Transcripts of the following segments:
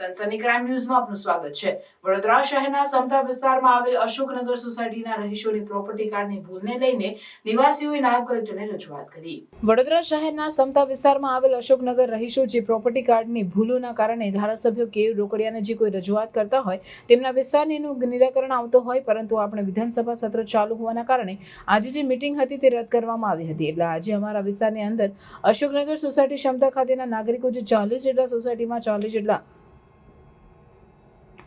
Sunny crime ન્યૂઝમાં આપનું સ્વાગત છે. વડોદરા શહેરના સમતા વિસ્તારમાં આવેલ અશોકનગર સોસાયટીના રહીશોની પ્રોપર્ટી કાર્ડની ભૂલને લઈને નિવાસીઓએ નાયબ કલેક્ટરને રજૂઆત કરી. વડોદરા શહેરના સમતા વિસ્તારમાં આવેલ અશોકનગર રહીશો જે પ્રોપર્ટી કાર્ડની ભૂલોના કારણે ધારાસભ્ય કે. રોકડિયાને જે કોઈ રજૂઆત કરતા હોય, તેમના વિસ્તારની નિરાકરણ આવતો હોય, પરંતુ આપણે વિધાનસભા સત્ર ચાલુ હોવાના કારણે આજે જે મિટિંગ હતી તે રદ કરવામાં આવી હતી. એટલે આજે અમારા વિસ્તારની અંદર અશોકનગર સોસાયટી ક્ષમતા ખાતેના નાગરિકો જે ચાલીસ જેટલા સોસાયટીમાં ચાલીસ જેટલા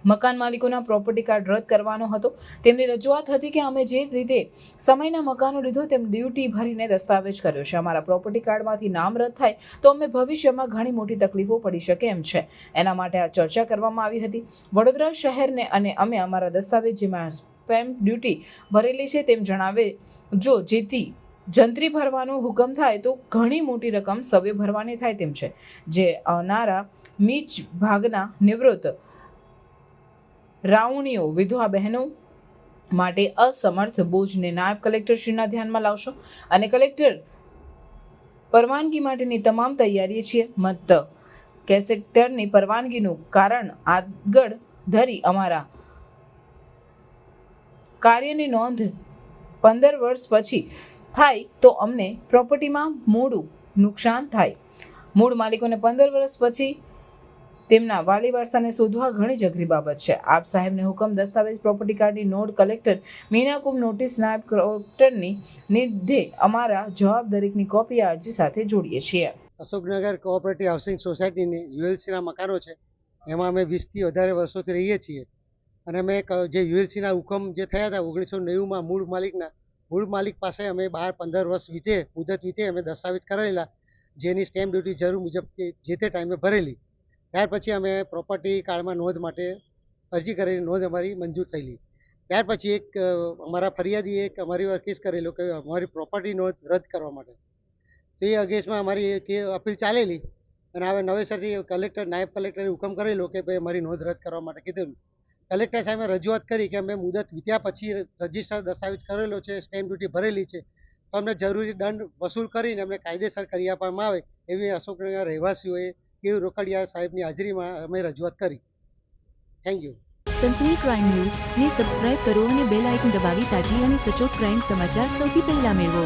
મકાન માલિકોના પ્રોપર્ટી કાર્ડ રદ કરવાનો હતો. તેમની રજૂઆત હતી કે અમે જે રીતે સમયના મકાનો લીધો તેમ ડ્યુટી ભરીને દસ્તાવેજ કર્યો છે. અમારા પ્રોપર્ટી કાર્ડમાંથી નામ રદ થાય તો અમે ભવિષ્યમાં ઘણી મોટી તકલીફો પડી શકે એમ છે. એના માટે આ ચર્ચા કરવામાં આવી હતી. વડોદરા શહેરને અને અમે અમારા દસ્તાવેજ જેમાં સ્પેમ ડ્યુટી ભરેલી છે તેમ જણાવે, જો જેથી જંત્રી ભરવાનો હુકમ થાય તો ઘણી મોટી રકમ સવે ભરવાની થાય તેમ છે. જે આવનારા મીચ ભાગના નિવૃત્ત રાઉણીઓ વિધવા બહેનો માટે અસમર્થ બોજને નાયબ કલેક્ટરશ્રીના ધ્યાનમાં લાવશો. અને કલેક્ટર પરવાનગી માટેની તમામ તૈયારી છીએ. મત કેસેક્ટરની પરવાનગીનું કારણ આગળ ધરી અમારા કાર્યની નોંધ પંદર વર્ષ પછી થાય તો અમને પ્રોપર્ટીમાં મોડું નુકસાન થાય. મૂળ માલિકોને પંદર વર્ષ પછી તેમના વાલી વારસાને શોધવા ઘણી જ બાબત છે. આપ સાહેબને હુકમ દસ્તાવેજ પ્રોપર્ટી કાર્ડની નોટ કલેક્ટર મીનાકુમ નોટિસ નાયબ કલેક્ટરની નિધે અમારા જવાબ દરેકની કોપી અરજી સાથે જોડીએ છીએ. અશોકનગર કોઓપરેટિવ હાઉસિંગ સોસાયટીની યુએલસીના મકાનો છે. એમાં અમે વીસથી વધારે વર્ષોથી રહીએ છીએ. અને અમે જે યુએલસીના હુકમ જે થયા હતા ઓગણીસો નેવુંમાં મૂળ માલિકના, મૂળ માલિક પાસે અમે બાર પંદર વર્ષ વીતે, મુદત વીતે અમે દસ્તાવેજ કરેલા, જેની સ્ટેમ્પ ડ્યુટી જરૂર મુજબ જે તે ટાઈમે ભરેલી. ત્યાર પછી અમે પ્રોપર્ટી કાર્ડમાં નોંધ માટે અરજી કરેલી નોંધ અમારી મંજૂર થયેલી. ત્યાર પછી એક અમારા ફરિયાદીએ એક અમારી વાર કેસ કરેલો કે અમારી પ્રોપર્ટી નોંધ રદ કરવા માટે. તો એ અગેન્સ્ટમાં અમારી અપીલ ચાલેલી અને હવે નવેસરથી કલેક્ટર, નાયબ કલેક્ટરે હુકમ કરેલો કે ભાઈ અમારી નોંધ રદ કરવા માટે કીધેલું. કલેક્ટર સાહેબે રજૂઆત કરી કે અમે મુદત વીત્યા પછી રજિસ્ટર દસ્તાવેજ કરેલો છે સ્ટેમ્પ ડ્યુટી ભરેલી છે, તો અમને જરૂરી દંડ વસૂલ કરીને અમને કાયદેસર કરી આપવામાં આવે એવી અશોકનગરના રહેવાસીઓએ કેવું રોકડિયા સાહેબની હાજરીમાં અમે રજૂઆત કરી. Thank you Sansani crime news ને સબસ્ક્રાઇબ કરો અને બેલ આઇકન દબાવી તાજી અને સચોટ ક્રાઇમ સમાચાર સૌથી પહેલા મેળવો.